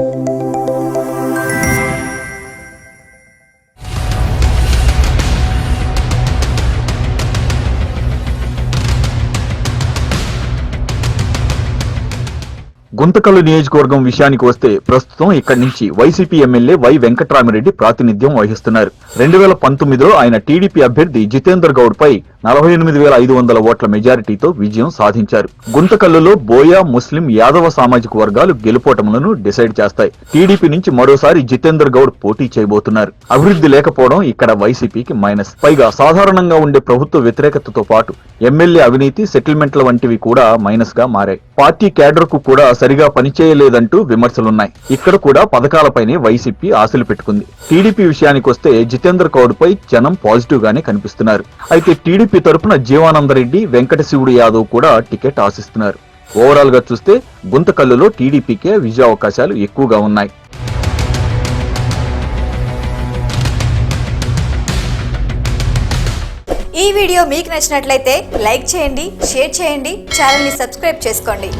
గుంతకల్లు నియోజకవర్గం విషయానికి వస్తే ప్రస్తుతం ఇక్కడి నుంచి వైసీపీ ఎమ్మెల్యే వై వెంకటరామిరెడ్డి ప్రాతినిధ్యం వహిస్తున్నారు. రెండు వేల పంతొమ్మిదిలో ఆయన టీడీపీ అభ్యర్థి జితేందర్ గౌడ్ పై నలభై ఎనిమిది వేల ఐదు వందల ఓట్ల మెజారిటీతో విజయం సాధించారు. గుంతకల్లులో బోయా ముస్లిం యాదవ సామాజిక వర్గాలు గెలుపోటములను డిసైడ్ చేస్తాయి. టీడీపీ నుంచి మరోసారి జితేందర్ గౌడ్ పోటీ చేయబోతున్నారు. అభివృద్ధి లేకపోవడం ఇక్కడ వైసీపీకి మైనస్. పైగా సాధారణంగా ఉండే ప్రభుత్వ వ్యతిరేకతతో పాటు ఎమ్మెల్యే అవినీతి సెటిల్మెంట్ల వంటివి కూడా మైనస్గా మారాయి. పార్టీ క్యాడర్కు కూడా సరిగా పనిచేయలేదంటూ విమర్శలున్నాయి. ఇక్కడ కూడా పథకాలపైనే వైసీపీ ఆశలు పెట్టుకుంది. టీడీపీ విషయానికొస్తే జితేందర్ గౌడ్ పై జనం పాజిటివ్ గానే కనిపిస్తున్నారు. అయితే టీడీపీ తరపున జీవానందరెడ్డి వెంకట శివుడు యాదవ్ కూడా టికెట్ ఆశిస్తున్నారు. ఓవరాల్గా చూస్తే గుంతకల్లులో టీడీపీకే విజయ అవకాశాలు ఎక్కువగా ఉన్నాయి. ఈ వీడియో మీకు నచ్చినట్లయితే లైక్ చేయండి షేర్ చేయండి ఛానల్ని సబ్స్క్రైబ్ చేసుకోండి.